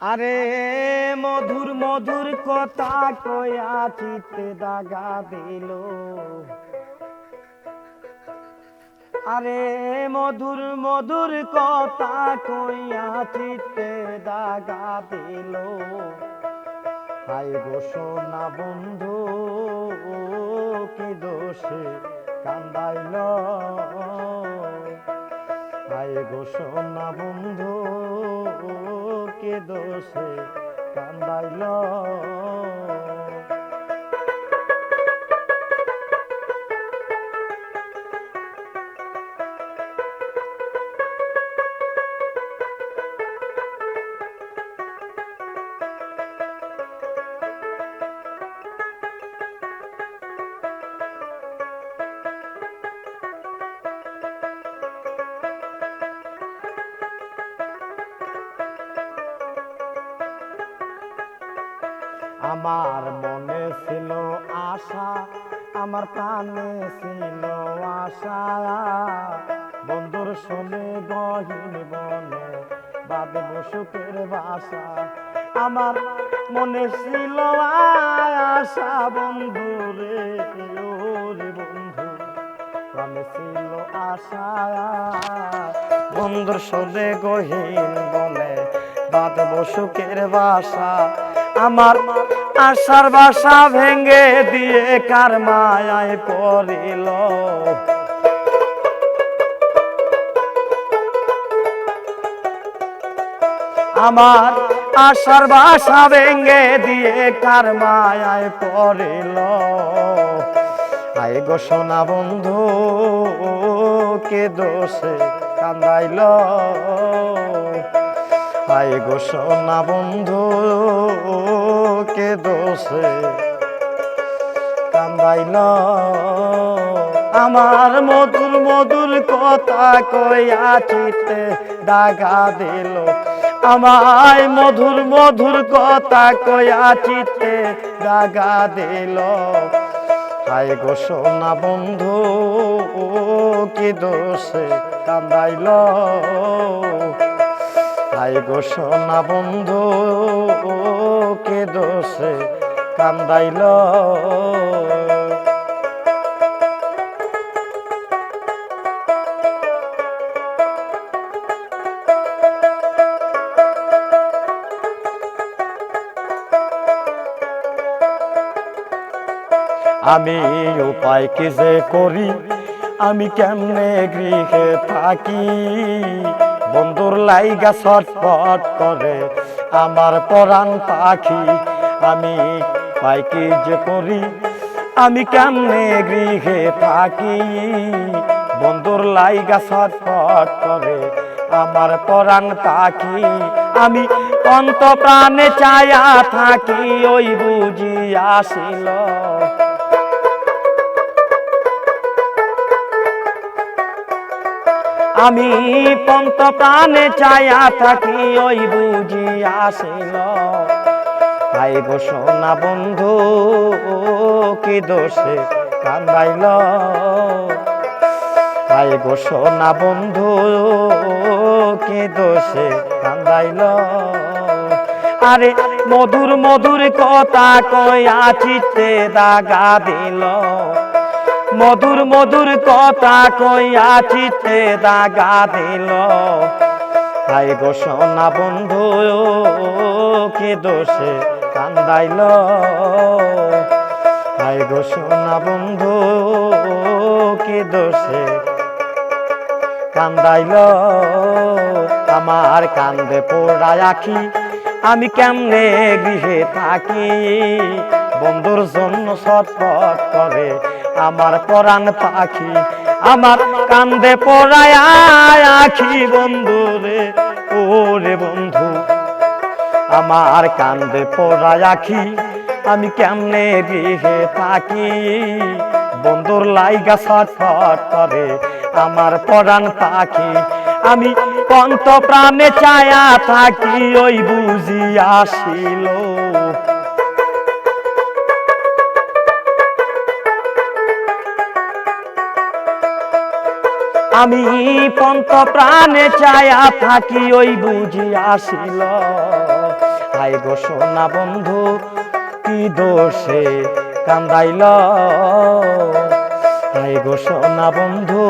আরে মধুর মধুর কথা কয়া চিতে দাগা দিল। আরে মধুর মধুর কথা কইয়া চিতে দাগা দিল। হাই গো সোনা বন্ধু, কি দোষে কান্দাইল হাই গো সোনা বন্ধু কে দোষে কান্দাইল আমার মনে ছিল আশা, আমার প্রাণে ছিল আশা। বন্ধুর শোনে গহীন বনে, বাদে বসুকের বাসা। আমার মনে ছিল আশা, বন্ধু রে বন্ধু, প্রাণে ছিল আশা। বন্ধুর শোনে গহীন বনে, বাদ বসুকের বাসা। আমার আশার বাসা ভেঙ্গে দিয়ে কার মায়ায় পড়িল? আমার আশার বাসা ভেঙ্গে দিয়ে কার মায়ায় পড়িল? আই গো সোনা বন্ধু, কে দোষে কান্দাইল? আই গো সোনা বন্ধু, কে দোষে? কান্দাইল, আমার মধুর মধুর কথা কইয়া চিতে দাগা দিল। আমায় মধুর মধুর কথা কইয়া চিতে দাগা দিল। হাই গো সোনা বন্ধু, কি দোষে? কান্দাইল হাই গো সোনা বন্ধু, কে দোষে কান্দাইল? আমি উপায় কি যে করি? আমি কেমনে গৃহে থাকি? বন্ধুর লাইগা ছটফট করে। আমার পরাণ পাখি, আমি পাই কি যে করি? আমি কেমনে গৃহে থাকি? বন্ধুর লাইগা ছটফট করে। আমার পরাণ পাখি, আমি অন্ত প্রাণে চায়া থাকি। ওই বুঝি আসিল। আমি পন্ত প্রাণে চায়া থাকি, ওই বুঝি আসিল। গো সোনা বন্ধু, কি দোষে কান্দাইল। গো সোনা বন্ধু, কি দোষে কান্দাইল। আরে মধুর মধুর কথা কয়া চিত্তে দাগা দিল। মধুর মধুর কথা কইয়া চিতে দাগা দিল। হাই গো সোনা বন্ধু, কে দোষে কান্দাইল? হাই গো সোনা বন্ধু, কে দোষে কান্দাইল? আমার কান্দে পোড়ায় আখি, আমি কেমনে গৃহে থাকি? বন্ধুর জন্য ছটফট করে আমার পরাণ পাখি, আমার কান্দে পড়ায় আখি বন্ধু রে ও রে বন্ধু। আমার কান্দে পড়ায় আখি, আমি কেমনে গৃহে থাকি? বন্ধুর লাইগা ছটফট করে আমার পরাণ পাখি, আমি পন্ত প্রাণে চায়া থাকি, ওই বুঝি আসিল। আমি পন্ত প্রাণে চায়া থাকি, ওই বুঝি আসিল। হাই গো সোনা বন্ধু, কি দোষে কান্দাইল? হাই গো সোনা বন্ধু,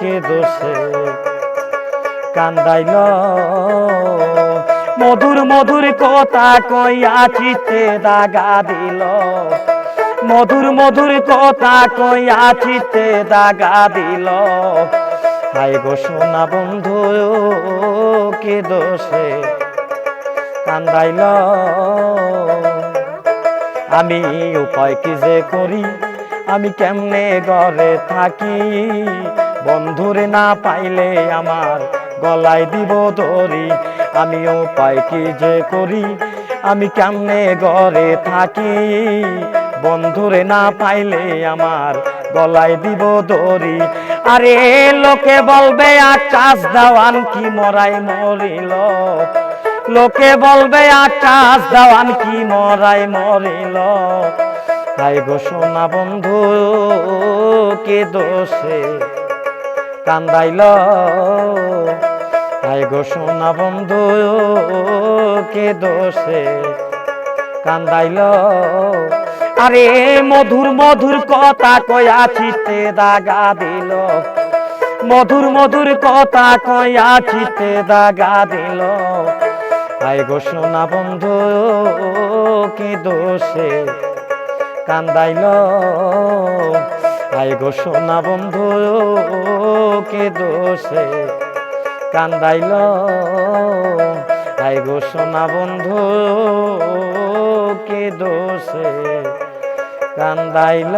কে দোষে কান্দাইল? মধুর মধুর কথা কইয়া চিতে দাগা দিল। মধুর মধুর কথা কইয়া চিতে দাগা দিল। হাই গো সোনা বন্ধু, কে দোষে কান্দাইল। আমি উপায় কি যে করি? আমি কেমনে ঘরে থাকি? বন্ধুরে না পাইলে আমার গলায় দিব দড়ি। আমি উপায় কি যে করি? আমি কেমনে ঘরে থাকি? বন্ধুরে না পাইলে আমার গলায় দিব দড়ি। আরে লোকে বলবে আকাশ দেওয়ান কি মরাই মরিল? লোকে বলবে আকাশ দেওয়ান কি মরাই মরিল? তাই সোনা বন্ধু, কে দোষে? কান্দাইল? তাই সোনা বন্ধু, কে দোষে? কান্দাইল? আরে মধুর মধুর কথা কয়া চিতে দাগা দিল। মধুর মধুর কথা কয়া চিতে দাগা দিল। আই সোনা বন্ধু, কি দোষে কান্দাইল। আই সোনা বন্ধু, কি দোষে কান্দাইল। আই সোনা বন্ধু, কে দোষে কান্দাইল